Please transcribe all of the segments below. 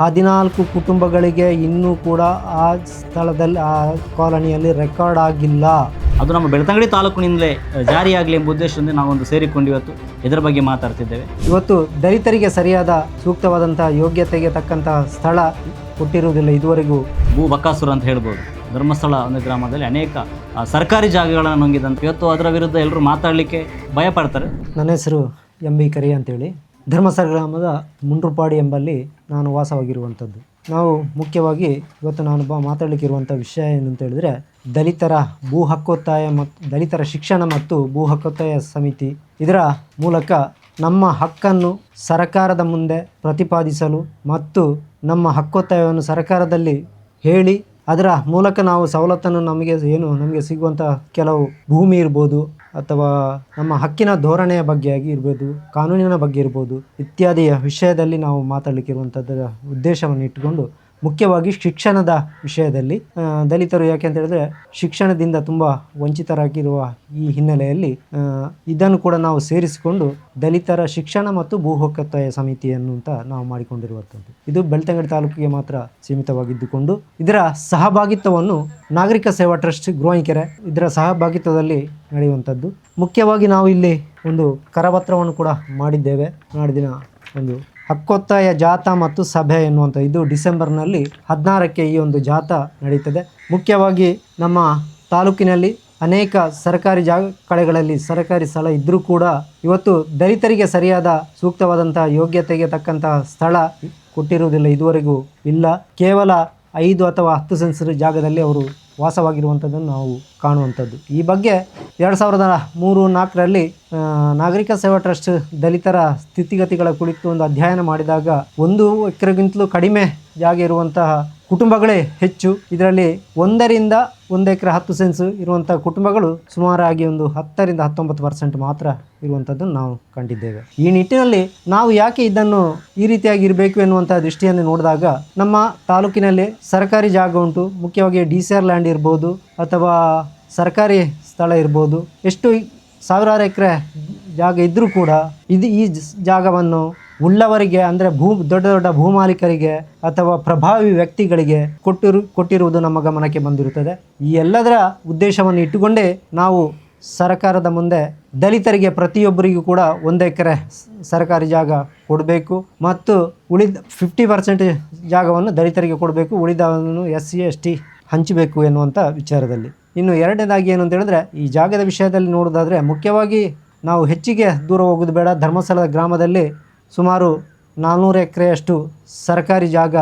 ಹದಿನಾಲ್ಕು ಕುಟುಂಬಗಳಿಗೆ ಇನ್ನೂ ಕೂಡ ಆ ಸ್ಥಳದಲ್ಲಿ ಆ ಕಾಲೋನಿಯಲ್ಲಿ ರೆಕಾರ್ಡ್ ಆಗಿಲ್ಲ. ಅದು ನಮ್ಮ ಬೆಳ್ತಂಗಡಿ ತಾಲೂಕಿನಿಂದಲೇ ಜಾರಿಯಾಗಲಿ ಎಂಬ ಉದ್ದೇಶದಿಂದ ನಾವೊಂದು ಸೇರಿಕೊಂಡು ಇವತ್ತು ಇದರ ಬಗ್ಗೆ ಮಾತಾಡ್ತಿದ್ದೇವೆ. ಇವತ್ತು ದಲಿತರಿಗೆ ಸರಿಯಾದ ಸೂಕ್ತವಾದಂತಹ ಯೋಗ್ಯತೆಗೆ ತಕ್ಕಂತಹ ಸ್ಥಳ ಕೊಟ್ಟಿರುವುದಿಲ್ಲ ಇದುವರೆಗೂ. ಭೂ ಬಕಾಸುರ ಅಂತ ಹೇಳ್ಬೋದು. ಧರ್ಮಸ್ಥಳ ಒಂದು ಗ್ರಾಮದಲ್ಲಿ ಅನೇಕ ಆ, ಸರ್ಕಾರಿ ಜಾಗಗಳನ್ನು ನುಂಗಿದಂತೆ ಇವತ್ತು ಅದರ ವಿರುದ್ಧ ಎಲ್ಲರೂ ಮಾತಾಡಲಿಕ್ಕೆ ಭಯಪಡ್ತಾರೆ. ನನ್ನ ಹೆಸರು ಎಂ ಬಿ ಕರಿ ಅಂತೇಳಿ. ಧರ್ಮಸ್ಥಳ ಗ್ರಾಮದ ಮುಂಡ್ರುಪಾಡಿ ಎಂಬಲ್ಲಿ ನಾನು ವಾಸವಾಗಿರುವಂಥದ್ದು. ನಾವು ಮುಖ್ಯವಾಗಿ ಇವತ್ತು ನಾನು ಬ, ಮಾತಾಡಲಿಕ್ಕಿರುವಂಥ ವಿಷಯ ಏನಂತ ಅಂತ ಹೇಳಿದ್ರೆ ದಲಿತರ ಭೂ ಹಕ್ಕೊತ್ತಾಯ ಮತ್ತು ದಲಿತರ ಶಿಕ್ಷಣ ಮತ್ತು ಭೂ ಹಕ್ಕೊತ್ತಾಯ ಸಮಿತಿ. ಇದರ ಮೂಲಕ ನಮ್ಮ ಹಕ್ಕನ್ನು ಸರಕಾರದ ಮುಂದೆ ಪ್ರತಿಪಾದಿಸಲು ಮತ್ತು ನಮ್ಮ ಹಕ್ಕೊತ್ತಾಯವನ್ನು ಸರ್ಕಾರದಲ್ಲಿ ಹೇಳಿ, ಅದರ ಮೂಲಕ ನಾವು ಸವಲತ್ತನ್ನು ನಮಗೆ ಏನು, ನಮಗೆ ಸಿಗುವಂಥ ಕೆಲವು ಭೂಮಿ ಇರ್ಬೋದು ಅಥವಾ ನಮ್ಮ ಹಕ್ಕಿನ ಧೋರಣೆಯ ಬಗ್ಗೆ ಆಗಿ ಇರ್ಬೋದು, ಕಾನೂನಿನ ಬಗ್ಗೆ ಇರ್ಬೋದು ಇತ್ಯಾದಿಯ ವಿಷಯದಲ್ಲಿ ನಾವು ಮಾತಾಡಲಿಕ್ಕಿರುವಂಥದ್ದರ ಉದ್ದೇಶವನ್ನು ಇಟ್ಟುಕೊಂಡು ಮುಖ್ಯವಾಗಿ ಶಿಕ್ಷಣದ ವಿಷಯದಲ್ಲಿ ದಲಿತರು ಯಾಕೆ ಅಂತ ಹೇಳಿದ್ರೆ ಶಿಕ್ಷಣದಿಂದ ತುಂಬ ವಂಚಿತರಾಗಿರುವ ಈ ಹಿನ್ನೆಲೆಯಲ್ಲಿ ಇದನ್ನು ಕೂಡ ನಾವು ಸೇರಿಸಿಕೊಂಡು ದಲಿತರ ಶಿಕ್ಷಣ ಮತ್ತು ಭೂ ಹಕ್ಕತ್ತಾಯ ಸಮಿತಿಯನ್ನು ಅಂತ ನಾವು ಮಾಡಿಕೊಂಡಿರುವಂಥದ್ದು. ಇದು ಬೆಳ್ತಂಗಡಿ ತಾಲೂಕಿಗೆ ಮಾತ್ರ ಸೀಮಿತವಾಗಿದ್ದುಕೊಂಡು, ಇದರ ಸಹಭಾಗಿತ್ವವನ್ನು ನಾಗರಿಕ ಸೇವಾ ಟ್ರಸ್ಟ್ ಗೃಹಿಕೆರೆ ಇದರ ಸಹಭಾಗಿತ್ವದಲ್ಲಿ ನಡೆಯುವಂಥದ್ದು. ಮುಖ್ಯವಾಗಿ ನಾವು ಇಲ್ಲಿ ಒಂದು ಕರಪತ್ರವನ್ನು ಕೂಡ ಮಾಡಿದ್ದೇವೆ. ನಾಡಿದಿನ ಒಂದು ಹಕ್ಕೊತ್ತಾಯ ಜಾಥಾ ಮತ್ತು ಸಭೆ ಎನ್ನುವಂಥ ಇದು ಡಿಸೆಂಬರ್ನಲ್ಲಿ ಹದಿನಾರಕ್ಕೆ ಈ ಒಂದು ಜಾಥಾ ನಡೀತದೆ. ಮುಖ್ಯವಾಗಿ ನಮ್ಮ ತಾಲೂಕಿನಲ್ಲಿ ಅನೇಕ ಸರ್ಕಾರಿ ಜಾಗ ಕಡೆಗಳಲ್ಲಿ ಸರ್ಕಾರಿ ಸ್ಥಳ ಇದ್ದರೂ ಕೂಡ ಇವತ್ತು ದಲಿತರಿಗೆ ಸರಿಯಾದ ಸೂಕ್ತವಾದಂತಹ ಯೋಗ್ಯತೆಗೆ ತಕ್ಕಂತಹ ಸ್ಥಳ ಕೊಟ್ಟಿರುವುದಿಲ್ಲ, ಇದುವರೆಗೂ ಇಲ್ಲ. ಕೇವಲ ಐದು ಅಥವಾ ಹತ್ತು ಸೆನ್ಸರ್ ಜಾಗದಲ್ಲಿ ಅವರು ವಾಸವಾಗಿರುವಂಥದ್ದನ್ನು ನಾವು ಕಾಣುವಂಥದ್ದು. ಈ ಬಗ್ಗೆ ಎರಡು ಸಾವಿರದ ಮೂರು ನಾಲ್ಕರಲ್ಲಿ ನಾಗರಿಕ ಸೇವಾ ಟ್ರಸ್ಟ್ ದಲಿತರ ಸ್ಥಿತಿಗತಿಗಳ ಕುರಿತು ಒಂದು ಅಧ್ಯಯನ ಮಾಡಿದಾಗ ಒಂದು ಎಕರೆಗಿಂತಲೂ ಕಡಿಮೆ ಜಾಗ ಇರುವಂತಹ ಕುಟುಂಬಗಳೇ ಹೆಚ್ಚು. ಇದರಲ್ಲಿ ಒಂದರಿಂದ ಒಂದು ಎಕರೆ ಹತ್ತು ಸೆನ್ಸ್ ಇರುವಂಥ ಕುಟುಂಬಗಳು ಸುಮಾರಾಗಿ ಒಂದು ಹತ್ತರಿಂದ ಹತ್ತೊಂಬತ್ತು ಪರ್ಸೆಂಟ್ ಮಾತ್ರ ಇರುವಂಥದ್ದನ್ನು ನಾವು ಕಂಡಿದ್ದೇವೆ. ಈ ನಿಟ್ಟಿನಲ್ಲಿ ನಾವು ಯಾಕೆ ಇದನ್ನು ಈ ರೀತಿಯಾಗಿ ಇರಬೇಕು ಎನ್ನುವಂಥ ದೃಷ್ಟಿಯನ್ನು ನೋಡಿದಾಗ ನಮ್ಮ ತಾಲೂಕಿನಲ್ಲಿ ಸರ್ಕಾರಿ ಜಾಗ ಉಂಟು. ಮುಖ್ಯವಾಗಿ ಡಿ ಸಿ ಆರ್ ಲ್ಯಾಂಡ್ ಇರ್ಬೋದು ಅಥವಾ ಸರ್ಕಾರಿ ಸ್ಥಳ ಇರ್ಬೋದು. ಎಷ್ಟು ಸಾವಿರಾರು ಎಕರೆ ಜಾಗ ಇದ್ದರೂ ಕೂಡ ಇದು ಈ ಜಾಗವನ್ನು ಉಳ್ಳವರಿಗೆ ಅಂದರೆ ಭೂ, ದೊಡ್ಡ ದೊಡ್ಡ ಭೂಮಾಲೀಕರಿಗೆ ಅಥವಾ ಪ್ರಭಾವಿ ವ್ಯಕ್ತಿಗಳಿಗೆ ಕೊಟ್ಟಿರು, ಕೊಟ್ಟಿರುವುದು ನಮ್ಮ ಗಮನಕ್ಕೆ ಬಂದಿರುತ್ತದೆ. ಈ ಎಲ್ಲದರ ಉದ್ದೇಶವನ್ನು ಇಟ್ಟುಕೊಂಡೇ ನಾವು ಸರ್ಕಾರದ ಮುಂದೆ ದಲಿತರಿಗೆ ಪ್ರತಿಯೊಬ್ಬರಿಗೂ ಕೂಡ ಒಂದು ಎಕರೆ ಸರ್ಕಾರಿ ಜಾಗ ಕೊಡಬೇಕು ಮತ್ತು ಉಳಿದ ಫಿಫ್ಟಿ ಪರ್ಸೆಂಟ್ ಜಾಗವನ್ನು ದಲಿತರಿಗೆ ಕೊಡಬೇಕು, ಉಳಿದವನ್ನು ಎಸ್ ಸಿ ಎಸ್ ಟಿ ಹಂಚಬೇಕು ಎನ್ನುವಂಥ ವಿಚಾರದಲ್ಲಿ. ಇನ್ನು ಎರಡನೇದಾಗಿ ಏನು ಅಂತ ಹೇಳಿದ್ರೆ, ಈ ಜಾಗದ ವಿಷಯದಲ್ಲಿ ನೋಡೋದಾದರೆ ಮುಖ್ಯವಾಗಿ ನಾವು ಹೆಚ್ಚಿಗೆ ದೂರ ಹೋಗೋದು ಬೇಡ. ಧರ್ಮಸ್ಥಳದ ಗ್ರಾಮದಲ್ಲಿ ಸುಮಾರು ನಾನ್ನೂರು ಎಕರೆಯಷ್ಟು ಸರ್ಕಾರಿ ಜಾಗ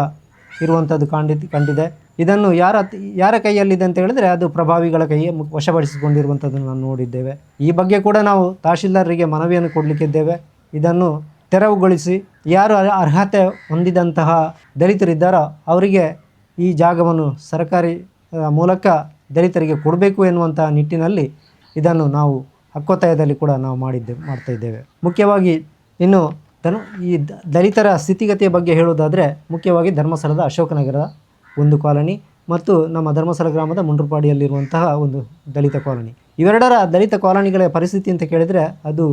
ಇರುವಂಥದ್ದು ಕಂಡಿ ಕಂಡಿದೆ. ಇದನ್ನು ಯಾರ ಯಾರ ಕೈಯಲ್ಲಿದೆ ಅಂತ ಹೇಳಿದ್ರೆ ಅದು ಪ್ರಭಾವಿಗಳ ಕೈಯೇ ವಶಪಡಿಸಿಕೊಂಡಿರುವಂಥದ್ದನ್ನು ನಾವು ನೋಡಿದ್ದೇವೆ. ಈ ಬಗ್ಗೆ ಕೂಡ ನಾವು ತಹಶೀಲ್ದಾರರಿಗೆ ಮನವಿಯನ್ನು ಕೊಡಲಿಕ್ಕಿದ್ದೇವೆ. ಇದನ್ನು ತೆರವುಗೊಳಿಸಿ ಯಾರು ಅರ್ಹತೆ ಹೊಂದಿದಂತಹ ದಲಿತರಿದ್ದಾರೋ ಅವರಿಗೆ ಈ ಜಾಗವನ್ನು ಸರ್ಕಾರಿ ಮೂಲಕ ದಲಿತರಿಗೆ ಕೊಡಬೇಕು ಎನ್ನುವಂತಹ ನಿಟ್ಟಿನಲ್ಲಿ ಇದನ್ನು ನಾವು ಹಕ್ಕೊತ್ತಾಯದಲ್ಲಿ ಕೂಡ ನಾವು ಮಾಡಿದ್ದೆ, ಮಾಡ್ತಾ ಇದ್ದೇವೆ. ಮುಖ್ಯವಾಗಿ ಇನ್ನು ಧರ್ಮ ಈ ದಲಿತರ ಸ್ಥಿತಿಗತಿಯ ಬಗ್ಗೆ ಹೇಳೋದಾದರೆ ಮುಖ್ಯವಾಗಿ ಧರ್ಮಸ್ಥಳದ ಅಶೋಕನಗರ ಒಂದು ಕಾಲೋನಿ ಮತ್ತು ನಮ್ಮ ಧರ್ಮಸ್ಥಳ ಗ್ರಾಮದ ಮುಂಡ್ರಪಾಡಿಯಲ್ಲಿರುವಂತಹ ಒಂದು ದಲಿತ ಕಾಲೋನಿ. ಇವೆರಡರ ದಲಿತ ಕಾಲೋನಿಗಳ ಪರಿಸ್ಥಿತಿ ಅಂತ ಕೇಳಿದರೆ ಅದು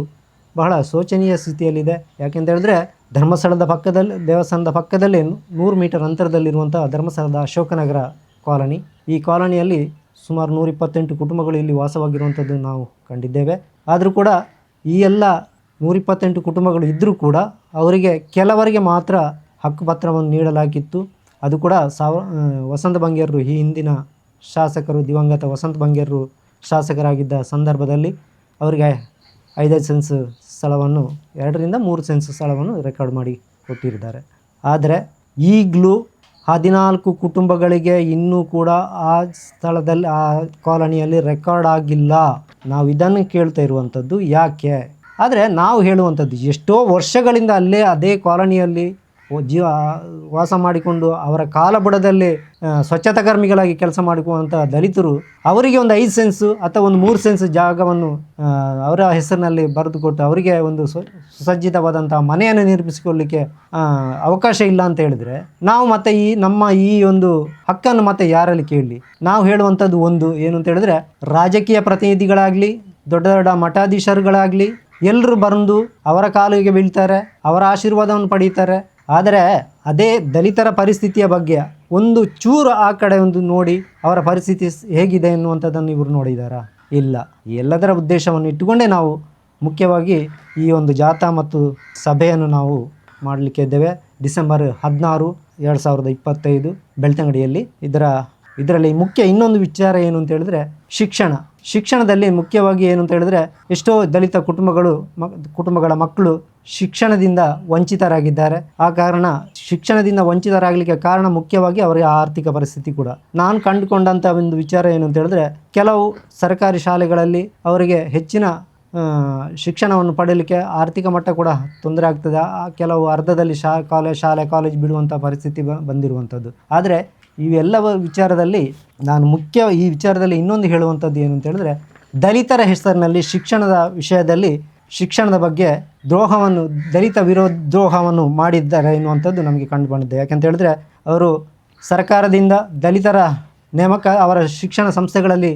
ಬಹಳ ಶೋಚನೀಯ ಸ್ಥಿತಿಯಲ್ಲಿದೆ. ಯಾಕೆಂತ ಹೇಳಿದ್ರೆ ಧರ್ಮಸ್ಥಳದ ಪಕ್ಕದಲ್ಲಿ, ದೇವಸ್ಥಾನದ ಪಕ್ಕದಲ್ಲೇ ನೂರು ಮೀಟರ್ ಅಂತರದಲ್ಲಿರುವಂತಹ ಧರ್ಮಸ್ಥಳದ ಅಶೋಕನಗರ ಕಾಲೋನಿ. ಈ ಕಾಲನಿಯಲ್ಲಿ ಸುಮಾರು ನೂರಿಪ್ಪತ್ತೆಂಟು ಕುಟುಂಬಗಳು ಇಲ್ಲಿ ವಾಸವಾಗಿರುವಂಥದ್ದು ನಾವು ಕಂಡಿದ್ದೇವೆ. ಆದರೂ ಕೂಡ ಈ ಎಲ್ಲ ನೂರಿಪ್ಪತ್ತೆಂಟು ಕುಟುಂಬಗಳು ಇದ್ದರೂ ಕೂಡ ಅವರಿಗೆ ಕೆಲವರಿಗೆ ಮಾತ್ರ ಹಕ್ಕುಪತ್ರವನ್ನು ನೀಡಲಾಗಿತ್ತು. ಅದು ಕೂಡ ಸಾವ ವಸಂತ ಬಂಗೇರರು, ಈ ಹಿಂದಿನ ಶಾಸಕರು, ದಿವಂಗತ ವಸಂತ ಬಂಗೇರರು ಶಾಸಕರಾಗಿದ್ದ ಸಂದರ್ಭದಲ್ಲಿ ಅವರಿಗೆ ಐದೈದು ಸೆನ್ಸ್ ಸ್ಥಳವನ್ನು, ಎರಡರಿಂದ ಮೂರು ಸೆನ್ಸ್ ಸ್ಥಳವನ್ನು ರೆಕಾರ್ಡ್ ಮಾಡಿ ಕೊಟ್ಟಿದ್ದಾರೆ. ಆದರೆ ಈಗಲೂ ಹದಿನಾಲ್ಕು ಕುಟುಂಬಗಳಿಗೆ ಇನ್ನೂ ಕೂಡ ಆ ಸ್ಥಳದಲ್ಲಿ, ಆ ಕಾಲೋನಿಯಲ್ಲಿ ರೆಕಾರ್ಡ್ ಆಗಿಲ್ಲ. ನಾವು ಇದನ್ನು ಕೇಳ್ತಾ ಇರುವಂಥದ್ದು ಯಾಕೆ? ಆದರೆ ನಾವು ಹೇಳುವಂಥದ್ದು, ಎಷ್ಟೋ ವರ್ಷಗಳಿಂದ ಅಲ್ಲೇ ಅದೇ ಕಾಲೋನಿಯಲ್ಲಿ ಜೀವ ವಾಸ ಮಾಡಿಕೊಂಡು ಅವರ ಕಾಲಬುಡದಲ್ಲಿ ಸ್ವಚ್ಛತಾ ಕರ್ಮಿಗಳಾಗಿ ಕೆಲಸ ಮಾಡಿಕೊಳ್ಳುವಂಥ ದಲಿತರು, ಅವರಿಗೆ ಒಂದು ಐದು ಸೆನ್ಸು ಅಥವಾ ಒಂದು ಮೂರು ಸೆನ್ಸ್ ಜಾಗವನ್ನು ಅವರ ಹೆಸರಿನಲ್ಲಿ ಬರೆದುಕೊಟ್ಟು ಅವರಿಗೆ ಒಂದು ಸುಸಜ್ಜಿತವಾದಂಥ ಮನೆಯನ್ನು ನಿರ್ಮಿಸಿಕೊಳ್ಳಿಕ್ಕೆ ಅವಕಾಶ ಇಲ್ಲ ಅಂತ ಹೇಳಿದರೆ, ನಾವು ಮತ್ತೆ ಈ ನಮ್ಮ ಈ ಒಂದು ಹಕ್ಕನ್ನು ಮತ್ತೆ ಯಾರಲ್ಲಿ ಕೇಳಲಿ? ನಾವು ಹೇಳುವಂಥದ್ದು ಒಂದು, ಏನು ಅಂತ ಹೇಳಿದ್ರೆ, ರಾಜಕೀಯ ಪ್ರತಿನಿಧಿಗಳಾಗಲಿ, ದೊಡ್ಡ ದೊಡ್ಡ ಮಠಾಧೀಶರುಗಳಾಗಲಿ ಎಲ್ಲರೂ ಬಂದು ಅವರ ಕಾಲಿಗೆ ಬೀಳ್ತಾರೆ, ಅವರ ಆಶೀರ್ವಾದವನ್ನು ಪಡೀತಾರೆ. ಆದರೆ ಅದೇ ದಲಿತರ ಪರಿಸ್ಥಿತಿಯ ಬಗ್ಗೆ ಒಂದು ಚೂರು ಆ ಕಡೆ ಒಂದು ನೋಡಿ ಅವರ ಪರಿಸ್ಥಿತಿ ಹೇಗಿದೆ ಎನ್ನುವಂಥದ್ದನ್ನು ಇವರು ನೋಡಿದಾರಾ? ಇಲ್ಲ. ಎಲ್ಲದರ ಉದ್ದೇಶವನ್ನು ಇಟ್ಟುಕೊಂಡೇ ನಾವು ಮುಖ್ಯವಾಗಿ ಈ ಒಂದು ಜಾಥಾ ಮತ್ತು ಸಭೆಯನ್ನು ನಾವು ಮಾಡಲಿಕ್ಕೆ ಇದ್ದೇವೆ. ಡಿಸೆಂಬರ್ ಹದಿನಾರು, ಎರಡು ಸಾವಿರದ ಇಪ್ಪತ್ತೈದು ಬೆಳ್ತಂಗಡಿಯಲ್ಲಿ ಇದರ ಇದರಲ್ಲಿ ಮುಖ್ಯ ಇನ್ನೊಂದು ವಿಚಾರ ಏನು ಅಂತ ಹೇಳಿದ್ರೆ ಶಿಕ್ಷಣ. ಶಿಕ್ಷಣದಲ್ಲಿ ಮುಖ್ಯವಾಗಿ ಏನು ಅಂತ ಹೇಳಿದ್ರೆ ಎಷ್ಟೋ ದಲಿತ ಕುಟುಂಬಗಳು ಕುಟುಂಬಗಳ ಮಕ್ಕಳು ಶಿಕ್ಷಣದಿಂದ ವಂಚಿತರಾಗಿದ್ದಾರೆ. ಆ ಕಾರಣ ಶಿಕ್ಷಣದಿಂದ ವಂಚಿತರಾಗಲಿಕ್ಕೆ ಕಾರಣ ಮುಖ್ಯವಾಗಿ ಅವರ ಆರ್ಥಿಕ ಪರಿಸ್ಥಿತಿ ಕೂಡ. ನಾನು ಕಂಡುಕೊಂಡಂಥ ಒಂದು ವಿಚಾರ ಏನು ಅಂತ ಹೇಳಿದ್ರೆ ಕೆಲವು ಸರ್ಕಾರಿ ಶಾಲೆಗಳಲ್ಲಿ ಅವರಿಗೆ ಹೆಚ್ಚಿನ ಶಿಕ್ಷಣವನ್ನು ಪಡೆಯಲಿಕ್ಕೆ ಆರ್ಥಿಕ ಮಟ್ಟ ಕೂಡ ತೊಂದರೆ ಆಗ್ತದೆ. ಕೆಲವು ಅರ್ಧದಲ್ಲಿ ಶಾ ಕಾಲೇಜ್ ಶಾಲೆ, ಕಾಲೇಜ್ ಬಿಡುವಂಥ ಪರಿಸ್ಥಿತಿ ಬಂದಿರುವಂಥದ್ದು. ಆದರೆ ಇವೆಲ್ಲವ ವಿಚಾರದಲ್ಲಿ ನಾನು ಮುಖ್ಯ ಈ ವಿಚಾರದಲ್ಲಿ ಇನ್ನೊಂದು ಹೇಳುವಂಥದ್ದು ಏನು ಅಂತ ಹೇಳಿದ್ರೆ, ದಲಿತರ ಹೆಸರಿನಲ್ಲಿ ಶಿಕ್ಷಣದ ವಿಷಯದಲ್ಲಿ ಶಿಕ್ಷಣದ ಬಗ್ಗೆ ದ್ರೋಹವನ್ನು, ದಲಿತ ವಿರೋಧ ದ್ರೋಹವನ್ನು ಮಾಡಿದ್ದಾರೆ ಎನ್ನುವಂಥದ್ದು ನಮಗೆ ಕಂಡು ಬಂದಿದೆ ಯಾಕಂತ ಹೇಳಿದ್ರೆ, ಅವರು ಸರ್ಕಾರದಿಂದ ದಲಿತರ ನೇಮಕ, ಅವರ ಶಿಕ್ಷಣ ಸಂಸ್ಥೆಗಳಲ್ಲಿ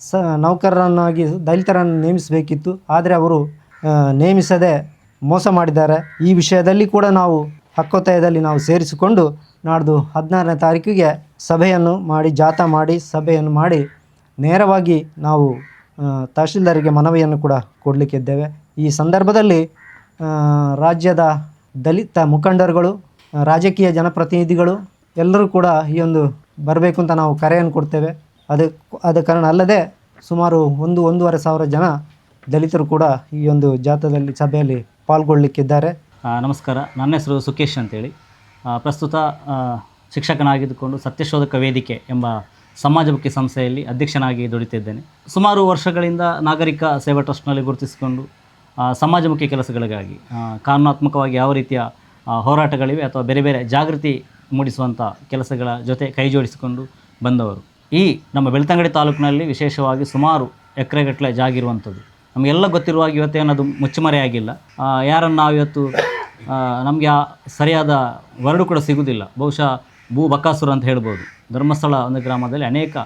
ಸ, ನೌಕರರನ್ನಾಗಿ, ದಲಿತರನ್ನು ನೇಮಿಸಬೇಕಿತ್ತು. ಆದರೆ ಅವರು ನೇಮಿಸದೆ ಮೋಸ ಮಾಡಿದ್ದಾರೆ. ಈ ವಿಷಯದಲ್ಲಿ ಕೂಡ ನಾವು ಹಕ್ಕೊತ್ತಾಯದಲ್ಲಿ ನಾವು ಸೇರಿಸಿಕೊಂಡು ನಾಡ್ದು ಹದಿನಾರನೇ ತಾರೀಕಿಗೆ ಸಭೆಯನ್ನು ಮಾಡಿ, ಜಾಥಾ ಮಾಡಿ, ಸಭೆಯನ್ನು ಮಾಡಿ ನೇರವಾಗಿ ನಾವು ತಹಶೀಲ್ದಾರಿಗೆ ಮನವಿಯನ್ನು ಕೂಡ ಕೊಡಲಿಕ್ಕಿದ್ದೇವೆ ಈ ಸಂದರ್ಭದಲ್ಲಿ ರಾಜ್ಯದ ದಲಿತ ಮುಖಂಡರುಗಳು, ರಾಜಕೀಯ ಜನಪ್ರತಿನಿಧಿಗಳು ಎಲ್ಲರೂ ಕೂಡ ಈ ಒಂದು ಬರಬೇಕು ಅಂತ ನಾವು ಕರೆಯನ್ನು ಕೊಡ್ತೇವೆ. ಅದು ಆದ ಕಾರಣ ಅಲ್ಲದೆ ಸುಮಾರು ಒಂದು, ಒಂದೂವರೆ ಸಾವಿರ ಜನ ದಲಿತರು ಕೂಡ ಈ ಒಂದು ಜಾಥಾದಲ್ಲಿ, ಸಭೆಯಲ್ಲಿ ಪಾಲ್ಗೊಳ್ಳಲಿಕ್ಕಿದ್ದಾರೆ ನಮಸ್ಕಾರ. ನನ್ನ ಹೆಸರು ಸುಕೇಶ್ ಅಂತೇಳಿ. ಪ್ರಸ್ತುತ ಶಿಕ್ಷಕನಾಗಿದ್ದುಕೊಂಡು ಸತ್ಯಶೋಧಕ ವೇದಿಕೆ ಎಂಬ ಸಮಾಜಮುಖಿ ಸಂಸ್ಥೆಯಲ್ಲಿ ಅಧ್ಯಕ್ಷನಾಗಿ ದುಡಿತಿದ್ದೇನೆ. ಸುಮಾರು ವರ್ಷಗಳಿಂದ ನಾಗರಿಕ ಸೇವಾ ಟ್ರಸ್ಟ್ನಲ್ಲಿ ಗುರುತಿಸಿಕೊಂಡು ಸಮಾಜಮುಖಿ ಕೆಲಸಗಳಿಗಾಗಿ ಕಾನೂನಾತ್ಮಕವಾಗಿ ಯಾವ ರೀತಿಯ ಹೋರಾಟಗಳಿವೆ ಅಥವಾ ಬೇರೆ ಬೇರೆ ಜಾಗೃತಿ ಮೂಡಿಸುವಂಥ ಕೆಲಸಗಳ ಜೊತೆ ಕೈಜೋಡಿಸಿಕೊಂಡು ಬಂದವರು. ಈ ನಮ್ಮ ಬೆಳ್ತಂಗಡಿ ತಾಲೂಕಿನಲ್ಲಿ ವಿಶೇಷವಾಗಿ ಸುಮಾರು ಎಕರೆಗಟ್ಟಲೆ ಜಾಗಿರುವಂಥದ್ದು ನಮಗೆಲ್ಲ ಗೊತ್ತಿರುವ ಹಾಗೆ ಇವತ್ತೇನದು ಮುಚ್ಚುಮರೆಯಾಗಿಲ್ಲ. ಯಾರನ್ನು ನಾವು ಇವತ್ತು ನಮಗೆ ಆ ಸರಿಯಾದ ವರ್ಡು ಕೂಡ ಸಿಗುವುದಿಲ್ಲ ಬಹುಶಃ ಭೂ ಬಕಾಸುರ ಅಂತ ಹೇಳ್ಬೋದು. ಧರ್ಮಸ್ಥಳ ಒಂದು ಗ್ರಾಮದಲ್ಲಿ ಅನೇಕ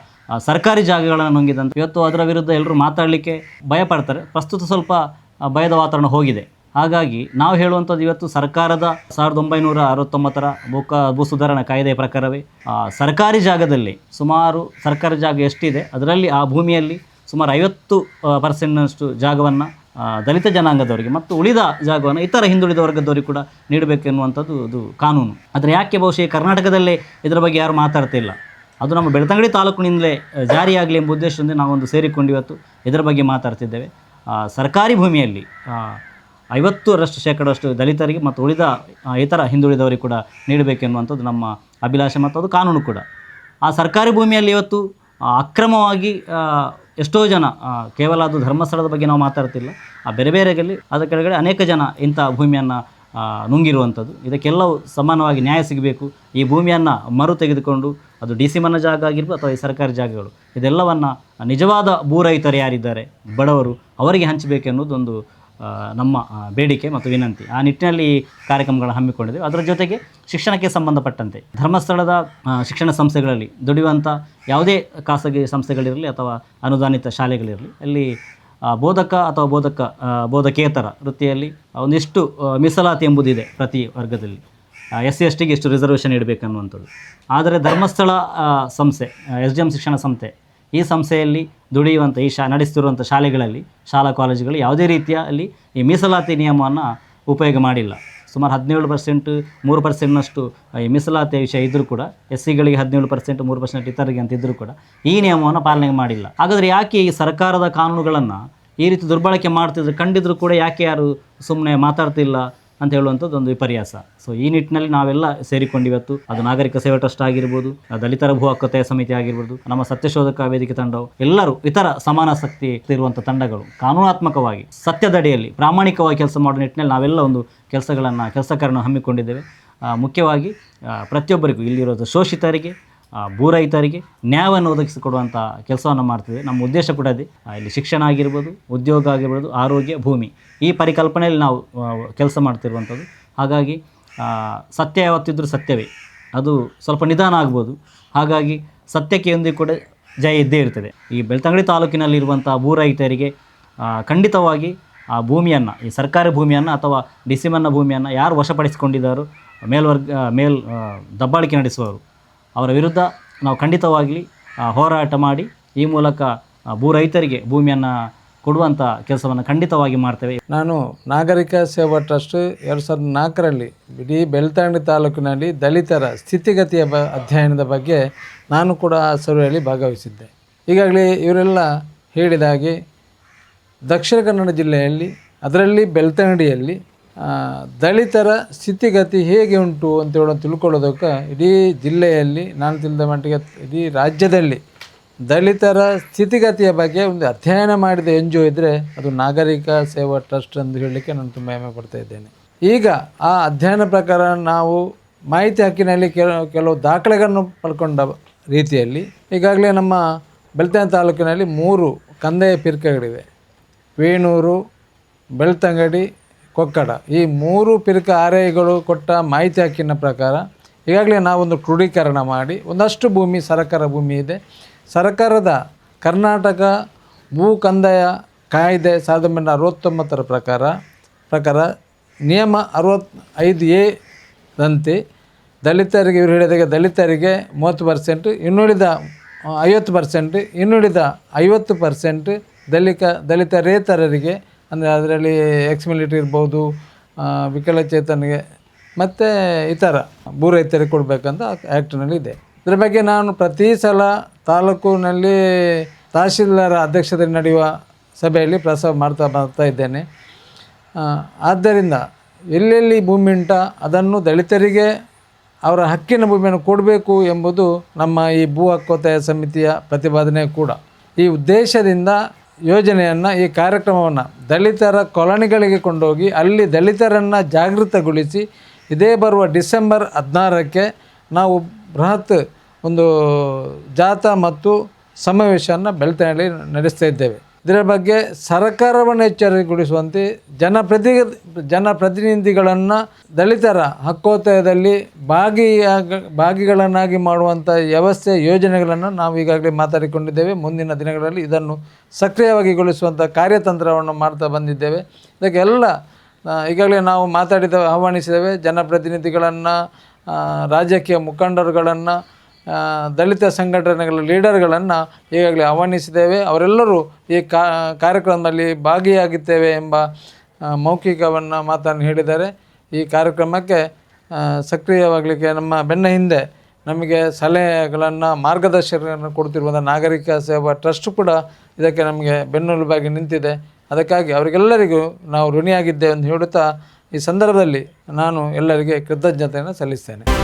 ಸರ್ಕಾರಿ ಜಾಗಗಳನ್ನು ನುಂಗಿದಂತೆ ಇವತ್ತು ಅದರ ವಿರುದ್ಧ ಎಲ್ಲರೂ ಮಾತಾಡಲಿಕ್ಕೆ ಭಯಪಡ್ತಾರೆ ಪ್ರಸ್ತುತ ಸ್ವಲ್ಪ ಭಯದ ವಾತಾವರಣ ಹೋಗಿದೆ. ಹಾಗಾಗಿ ನಾವು ಹೇಳುವಂಥದ್ದು ಇವತ್ತು ಸರ್ಕಾರದ ಸಾವಿರದ ಒಂಬೈನೂರ ಅರವತ್ತೊಂಬತ್ತರ ಭೂಕ ಭೂ ಸುಧಾರಣಾ ಕಾಯ್ದೆಯ ಪ್ರಕಾರವೇ ಸರ್ಕಾರಿ ಜಾಗದಲ್ಲಿ ಸುಮಾರು ಸರ್ಕಾರಿ ಜಾಗ ಎಷ್ಟಿದೆ, ಅದರಲ್ಲಿ ಆ ಭೂಮಿಯಲ್ಲಿ ಸುಮಾರು ಐವತ್ತು ಪರ್ಸೆಂಟ್ನಷ್ಟು ಜಾಗವನ್ನು ದಲಿತ ಜನಾಂಗದವರಿಗೆ ಮತ್ತು ಉಳಿದ ಜಾಗವನ್ನು ಇತರ ಹಿಂದುಳಿದ ವರ್ಗದವರಿಗೆ ಕೂಡ ನೀಡಬೇಕೆನ್ನುವಂಥದ್ದು ಅದು ಕಾನೂನು. ಆದರೆ ಯಾಕೆ ಬಹುಶಃ ಕರ್ನಾಟಕದಲ್ಲೇ ಇದರ ಬಗ್ಗೆ ಯಾರು ಮಾತಾಡ್ತಿಲ್ಲ ಅದು ನಮ್ಮ ಬೆಳ್ತಂಗಡಿ ತಾಲೂಕಿನಿಂದಲೇ ಜಾರಿಯಾಗಲಿ ಎಂಬ ಉದ್ದೇಶದಿಂದ ನಾವೊಂದು ಸೇರಿಕೊಂಡು ಇವತ್ತು ಇದರ ಬಗ್ಗೆ ಮಾತಾಡ್ತಿದ್ದೇವೆ. ಸರ್ಕಾರಿ ಭೂಮಿಯಲ್ಲಿ ಐವತ್ತರಷ್ಟು ಶೇಕಡಷ್ಟು ದಲಿತರಿಗೆ ಮತ್ತು ಉಳಿದ ಇತರ ಹಿಂದುಳಿದವರಿಗೆ ಕೂಡ ನೀಡಬೇಕೆನ್ನುವಂಥದ್ದು ನಮ್ಮ ಅಭಿಲಾಷೆ ಮತ್ತು ಅದು ಕಾನೂನು ಕೂಡ. ಆ ಸರ್ಕಾರಿ ಭೂಮಿಯಲ್ಲಿ ಇವತ್ತು ಅಕ್ರಮವಾಗಿ ಎಷ್ಟೋ ಜನ ಕೇವಲ ಅದು ಧರ್ಮಸ್ಥಳದ ಬಗ್ಗೆ ನಾವು ಮಾತಾಡ್ತಿಲ್ಲ. ಆ ಬೇರೆ ಬೇರೆಗಲ್ಲಿ ಅದರ ಕೆಳಗಡೆ ಅನೇಕ ಜನ ಇಂಥ ಭೂಮಿಯನ್ನು ನುಂಗಿರುವಂಥದ್ದು. ಇದಕ್ಕೆಲ್ಲವೂ ಸಮಾನವಾಗಿ ನ್ಯಾಯ ಸಿಗಬೇಕು. ಈ ಭೂಮಿಯನ್ನು ಮರು ತೆಗೆದುಕೊಂಡು ಅದು ಡಿ ಸಿ ಮನ್ನ ಜಾಗ ಆಗಿರ್ಬೋದು ಅಥವಾ ಈ ಸರ್ಕಾರಿ ಜಾಗಗಳು. ಇದೆಲ್ಲವನ್ನು ನಿಜವಾದ ಭೂ ರೈತರು ಯಾರಿದ್ದಾರೆ ಬಡವರು ಅವರಿಗೆ ಆ, ನಮ್ಮ ಬೇಡಿಕೆ ಮತ್ತು ವಿನಂತಿ. ಆ ನಿಟ್ಟಿನಲ್ಲಿ ಕಾರ್ಯಕ್ರಮಗಳನ್ನು ಹಮ್ಮಿಕೊಂಡಿದ್ದೇವೆ. ಅದರ ಜೊತೆಗೆ ಶಿಕ್ಷಣಕ್ಕೆ ಸಂಬಂಧಪಟ್ಟಂತೆ ಧರ್ಮಸ್ಥಳದ ಶಿಕ್ಷಣ ಸಂಸ್ಥೆಗಳಲ್ಲಿ ದುಡಿಯುವಂಥ ಯಾವುದೇ ಖಾಸಗಿ ಸಂಸ್ಥೆಗಳಿರಲಿ ಅಥವಾ ಅನುದಾನಿತ ಶಾಲೆಗಳಿರಲಿ, ಅಲ್ಲಿ ಬೋಧಕ ಅಥವಾ ಬೋಧಕ ಬೋಧಕೇತರ ವೃತ್ತಿಯಲ್ಲಿ ಒಂದಿಷ್ಟು ಮೀಸಲಾತಿ ಎಂಬುದಿದೆ ಪ್ರತಿ ವರ್ಗದಲ್ಲಿ. ಎಸ್ ಸಿ, ಎಸ್ ಟಿಗೆ ಎಷ್ಟು ರಿಸರ್ವೇಷನ್ ಇಡಬೇಕನ್ನುವಂಥದ್ದು ಆದರೆ ಧರ್ಮಸ್ಥಳ ಸಂಸ್ಥೆ ಎಸ್ ಡಿ ಎಂ ಶಿಕ್ಷಣ ಸಂಸ್ಥೆ ಈ ಸಂಸ್ಥೆಯಲ್ಲಿ ದುಡಿಯುವಂಥ ಈ ಶಾ ನಡೆಸ್ತಿರುವಂಥ ಶಾಲೆಗಳಲ್ಲಿ, ಶಾಲಾ ಕಾಲೇಜುಗಳು ಯಾವುದೇ ರೀತಿಯ ಅಲ್ಲಿ ಈ ಮೀಸಲಾತಿ ನಿಯಮವನ್ನು ಉಪಯೋಗ ಮಾಡಿಲ್ಲ. ಸುಮಾರು ಹದಿನೇಳು ಪರ್ಸೆಂಟ್, ಮೂರು ಪರ್ಸೆಂಟ್ನಷ್ಟು ಈ ಮೀಸಲಾತಿ ವಿಷಯ ಇದ್ದರೂ ಕೂಡ ಎಸ್ ಸಿಗಳಿಗೆ ಹದಿನೇಳು ಪರ್ಸೆಂಟ್, ಮೂರು ಪರ್ಸೆಂಟ್ ಇತರಿಗೆ ಅಂತ ಇದ್ದರೂ ಕೂಡ ಈ ನಿಯಮವನ್ನು ಪಾಲನೆ ಮಾಡಿಲ್ಲ. ಹಾಗಾದರೆ ಯಾಕೆ ಈ ಸರ್ಕಾರದ ಕಾನೂನುಗಳನ್ನು ಈ ರೀತಿ ದುರ್ಬಳಕೆ ಮಾಡ್ತಿದ್ರು, ಕಂಡಿದ್ರು ಕೂಡ ಯಾಕೆ ಯಾರು ಸುಮ್ಮನೆ ಮಾತಾಡ್ತಿಲ್ಲ? ಅಂತ ಹೇಳುವಂಥದ್ದು ಒಂದು ವಿಪರ್ಯಾಸ. ಸೊ ಈ ನಿಟ್ಟಿನಲ್ಲಿ ನಾವೆಲ್ಲ ಸೇರಿಕೊಂಡಿವತ್ತು ಅದು ನಾಗರಿಕ ಸೇವಾ ಟ್ರಸ್ಟ್ ಆಗಿರ್ಬೋದು ದಲಿತರ ಭೂ ಹಕ್ಕತೆಯ ಸಮಿತಿ ಆಗಿರ್ಬೋದು, ನಮ್ಮ ಸತ್ಯಶೋಧಕ ವೇದಿಕೆ ತಂಡವು, ಎಲ್ಲರೂ ಇತರ ಸಮಾನಾಸಕ್ತಿ ಇರುವಂಥ ತಂಡಗಳು, ಕಾನೂನಾತ್ಮಕವಾಗಿ, ಸತ್ಯದಡಿಯಲ್ಲಿ, ಪ್ರಾಮಾಣಿಕವಾಗಿ ಕೆಲಸ ಮಾಡೋ ನಿಟ್ಟಿನಲ್ಲಿ ನಾವೆಲ್ಲ ಒಂದು ಕೆಲಸಗಳನ್ನು, ಕೆಲಸ ಹಮ್ಮಿಕೊಂಡಿದ್ದೇವೆ. ಮುಖ್ಯವಾಗಿ ಪ್ರತಿಯೊಬ್ಬರಿಗೂ ಇಲ್ಲಿರೋದು ಶೋಷಿತರಿಗೆ ಆ, ರೈತರಿಗೆ ನ್ಯಾಯವನ್ನು ಒದಗಿಸಿಕೊಡುವಂಥ ಕೆಲಸವನ್ನು ಮಾಡ್ತಿದೆ. ನಮ್ಮ ಉದ್ದೇಶ ಕೂಡ ಅದೇ. ಇಲ್ಲಿ ಶಿಕ್ಷಣ ಆಗಿರ್ಬೋದು ಉದ್ಯೋಗ ಆಗಿರ್ಬೋದು ಆರೋಗ್ಯ ಭೂಮಿ ಈ ಪರಿಕಲ್ಪನೆಯಲ್ಲಿ ನಾವು ಕೆಲಸ ಮಾಡ್ತಿರುವಂಥದ್ದು. ಹಾಗಾಗಿ ಸತ್ಯ ಯಾವತ್ತಿದ್ರೂ ಸತ್ಯವೇ. ಅದು ಸ್ವಲ್ಪ ನಿಧಾನ ಆಗ್ಬೋದು. ಹಾಗಾಗಿ ಸತ್ಯಕ್ಕೆ ಎಂದಿಗೂ ಕೂಡ ಜಯ ಇದ್ದೇ ಇರ್ತದೆ. ಈ ಬೆಳ್ತಂಗಡಿ ತಾಲೂಕಿನಲ್ಲಿರುವಂಥ ಭೂ ರೈತರಿಗೆ ಖಂಡಿತವಾಗಿ ಆ ಭೂಮಿಯನ್ನು ಈ ಸರ್ಕಾರಿ ಭೂಮಿಯನ್ನು ಅಥವಾ ಡಿಸಿಮನ್ನ ಭೂಮಿಯನ್ನು ಯಾರು ವಶಪಡಿಸಿಕೊಂಡಿದ್ದಾರೋ ಮೇಲ್ವರ್ಗ ಮೇಲ್ ದಬ್ಬಾಳಿಕೆ ನಡೆಸುವವರು ಅವರ ವಿರುದ್ಧ ನಾವು ಖಂಡಿತವಾಗಿ ಹೋರಾಟ ಮಾಡಿ ಈ ಮೂಲಕ ಭೂ ರೈತರಿಗೆ ಭೂಮಿಯನ್ನು ಕೊಡುವಂಥ ಕೆಲಸವನ್ನು ಖಂಡಿತವಾಗಿ ಮಾಡ್ತೇವೆ. ನಾನು ನಾಗರಿಕ ಸೇವಾ ಟ್ರಸ್ಟ್ ಎರಡು ಸಾವಿರದ ನಾಲ್ಕರಲ್ಲಿ ಇಡೀ ಬೆಳ್ತಂಡಿ ತಾಲೂಕಿನಲ್ಲಿ ದಲಿತರ ಸ್ಥಿತಿಗತಿಯ ಬ, ಅಧ್ಯಯನದ ಬಗ್ಗೆ ನಾನು ಕೂಡ ಆ ಸರ್ವೆಯಲ್ಲಿ ಭಾಗವಹಿಸಿದ್ದೆ. ಈಗಾಗಲೇ ಇವರೆಲ್ಲ ಹೇಳಿದ ಹಾಗೆ ದಕ್ಷಿಣ ಕನ್ನಡ ಜಿಲ್ಲೆಯಲ್ಲಿ, ಅದರಲ್ಲಿ ಬೆಳ್ತಂಗಡಿಯಲ್ಲಿ ದಲಿತರ ಸ್ಥಿತಿಗತಿ ಹೇಗೆ ಉಂಟು ಅಂತ ಹೇಳೋ ತಿಳ್ಕೊಳ್ಳೋದಕ್ಕೆ ಇಡೀ ಜಿಲ್ಲೆಯಲ್ಲಿ, ನಾನು ತಿಳಿದ ಮಟ್ಟಿಗೆ ಇಡೀ ರಾಜ್ಯದಲ್ಲಿ ದಲಿತರ ಸ್ಥಿತಿಗತಿಯ ಬಗ್ಗೆ ಒಂದು ಅಧ್ಯಯನ ಮಾಡಿದ ಎನ್ ಜಿ ಒ ಇದ್ದರೆ ಅದು ನಾಗರಿಕ ಸೇವಾ ಟ್ರಸ್ಟ್ ಎಂದು ಹೇಳಲಿಕ್ಕೆ ನಾನು ತುಂಬ ಹೆಮ್ಮೆ ಪಡ್ತಾ ಇದ್ದೇನೆ. ಈಗ ಆ ಅಧ್ಯಯನ ಪ್ರಕಾರ ನಾವು ಮಾಹಿತಿ ಹಕ್ಕಿನಲ್ಲಿ ಕೆಲವು ಕೆಲವು ದಾಖಲೆಗಳನ್ನು ಪಡ್ಕೊಂಡ ರೀತಿಯಲ್ಲಿ ಈಗಾಗಲೇ ನಮ್ಮ ಬೆಳ್ತಂಗಡಿ ತಾಲೂಕಿನಲ್ಲಿ ಮೂರು ಕಂದಾಯ ಪಿರ್ಕಗಳಿವೆ. ವೇಣೂರು, ಬೆಳ್ತಂಗಡಿ ಕೊಕ್ಕಡ. ಈ ಮೂರು ಪಿರ್ಕ ಆರೈಗಳು ಕೊಟ್ಟ ಮಾಹಿತಿ ಹಾಕಿನ ಪ್ರಕಾರ ಈಗಾಗಲೇ ನಾವೊಂದು ಕ್ರೋಢೀಕರಣ ಮಾಡಿ ಒಂದಷ್ಟು ಭೂಮಿ ಸರ್ಕಾರ ಭೂಮಿ ಇದೆ. ಸರ್ಕಾರದ ಕರ್ನಾಟಕ ಭೂ ಕಂದಾಯ ಕಾಯ್ದೆ ಸಾವಿರದ ಒಂಬೈನೂರ ಅರವತ್ತೊಂಬತ್ತರ ಪ್ರಕಾರ ಪ್ರಕಾರ ನಿಯಮ ಅರವತ್ ಐದು ಎ ದಂತೆ ದಲಿತರಿಗೆ, ಇವರು ಹೇಳಿದಾಗ ದಲಿತರಿಗೆ ಮೂವತ್ತು ಪರ್ಸೆಂಟ್, ಇನ್ನುಳಿದ ಐವತ್ತು ಪರ್ಸೆಂಟ್, ಇನ್ನುಳಿದ ಐವತ್ತು ಪರ್ಸೆಂಟ್ ದಲಿತ ದಲಿತರೇತರರಿಗೆ ಅಂದರೆ ಅದರಲ್ಲಿ ಎಕ್ಸ್ ಮಿಲಿಟ್ರಿ ಇರ್ಬೋದು ವಿಕಲಚೇತನಿಗೆ ಮತ್ತು ಇತರ ಭೂ ರೈತರಿಗೆ ಕೊಡಬೇಕಂತ ಆ್ಯಕ್ಟ್ನಲ್ಲಿ ಇದೆ. ಇದರ ಬಗ್ಗೆ ನಾನು ಪ್ರತಿ ಸಲ ತಾಲೂಕಿನಲ್ಲಿ ತಹಶೀಲ್ದಾರ ಅಧ್ಯಕ್ಷತೆಯಲ್ಲಿ ನಡೆಯುವ ಸಭೆಯಲ್ಲಿ ಪ್ರಸ್ತಾವ ಮಾಡ್ತಾ ಬರ್ತಾ ಇದ್ದೇನೆ. ಆದ್ದರಿಂದ ಎಲ್ಲೆಲ್ಲಿ ಭೂಮಿ ಉಂಟ ಅದನ್ನು ದಲಿತರಿಗೆ ಅವರ ಹಕ್ಕಿನ ಭೂಮಿಯನ್ನು ಕೊಡಬೇಕು ಎಂಬುದು ನಮ್ಮ ಈ ಭೂ ಹಕ್ಕೋತ್ತಾಯ ಸಮಿತಿಯ ಪ್ರತಿಪಾದನೆ ಕೂಡ. ಈ ಉದ್ದೇಶದಿಂದ ಯೋಜನೆಯನ್ನು, ಈ ಕಾರ್ಯಕ್ರಮವನ್ನು ದಲಿತರ ಕಾಲೋನಿಗಳಿಗೆ ಕೊಂಡೋಗಿ ಅಲ್ಲಿ ದಲಿತರನ್ನು ಜಾಗೃತಗೊಳಿಸಿ, ಇದೇ ಬರುವ ಡಿಸೆಂಬರ್ ಹದಿನಾರಕ್ಕೆ ನಾವು ಬೃಹತ್ ಒಂದು ಜಾಥಾ ಮತ್ತು ಸಮಾವೇಶವನ್ನು ಬೆಳ್ತಂಗಡಿ ನಡೆಸ್ತಾ ಇದ್ದೇವೆ. ಇದರ ಬಗ್ಗೆ ಸರ್ಕಾರವನ್ನು ಎಚ್ಚರಿಕೆಗೊಳಿಸುವಂತೆ ಜನಪ್ರತಿ ಜನಪ್ರತಿನಿಧಿಗಳನ್ನು ದಲಿತರ ಹಕ್ಕೋತ್ತಾಯದಲ್ಲಿ ಭಾಗಿಯಾಗ, ಭಾಗಿಗಳನ್ನಾಗಿ ಮಾಡುವಂಥ ವ್ಯವಸ್ಥೆ ಯೋಜನೆಗಳನ್ನು ನಾವು ಈಗಾಗಲೇ ಮಾತಾಡಿಕೊಂಡಿದ್ದೇವೆ. ಮುಂದಿನ ದಿನಗಳಲ್ಲಿ ಇದನ್ನು ಸಕ್ರಿಯವಾಗಿಗೊಳಿಸುವಂಥ ಕಾರ್ಯತಂತ್ರವನ್ನು ಮಾಡ್ತಾ ಬಂದಿದ್ದೇವೆ. ಇದಕ್ಕೆಲ್ಲ ಎಲ್ಲ ಈಗಾಗಲೇ ನಾವು ಮಾತಾಡಿದ, ಆಹ್ವಾನಿಸಿದ್ದೇವೆ, ಜನಪ್ರತಿನಿಧಿಗಳನ್ನು ರಾಜಕೀಯ ಮುಖಂಡರುಗಳನ್ನು ದಲಿತ ಸಂಘಟನೆಗಳ ಲೀಡರ್ಗಳನ್ನು ಈಗಾಗಲೇ ಆಹ್ವಾನಿಸಿದ್ದೇವೆ. ಅವರೆಲ್ಲರೂ ಈ ಕಾರ್ಯಕ್ರಮದಲ್ಲಿ ಭಾಗಿಯಾಗಿದ್ದೇವೆ ಎಂಬ ಮೌಖಿಕವನ್ನು ಮಾತನ್ನು ಹೇಳಿದ್ದಾರೆ. ಈ ಕಾರ್ಯಕ್ರಮಕ್ಕೆ ಸಕ್ರಿಯವಾಗಲಿಕ್ಕೆ ನಮ್ಮ ಬೆನ್ನ ಹಿಂದೆ ನಮಗೆ ಸಲಹೆಗಳನ್ನು, ಮಾರ್ಗದರ್ಶನಗಳನ್ನು ಕೊಡ್ತಿರುವಂಥ ನಾಗರಿಕ ಸೇವಾ ಟ್ರಸ್ಟ್ ಕೂಡ ಇದಕ್ಕೆ ನಮಗೆ ಬೆನ್ನೆಲುಬಾಗಿ ನಿಂತಿದೆ. ಅದಕ್ಕಾಗಿ ಅವರಿಗೆಲ್ಲರಿಗೂ ನಾವು ಋಣಿಯಾಗಿದ್ದೇವೆ ಎಂದು ಹೇಳುತ್ತಾ ಈ ಸಂದರ್ಭದಲ್ಲಿ ನಾನು ಎಲ್ಲರಿಗೆ ಕೃತಜ್ಞತೆಯನ್ನು ಸಲ್ಲಿಸ್ತೇನೆ.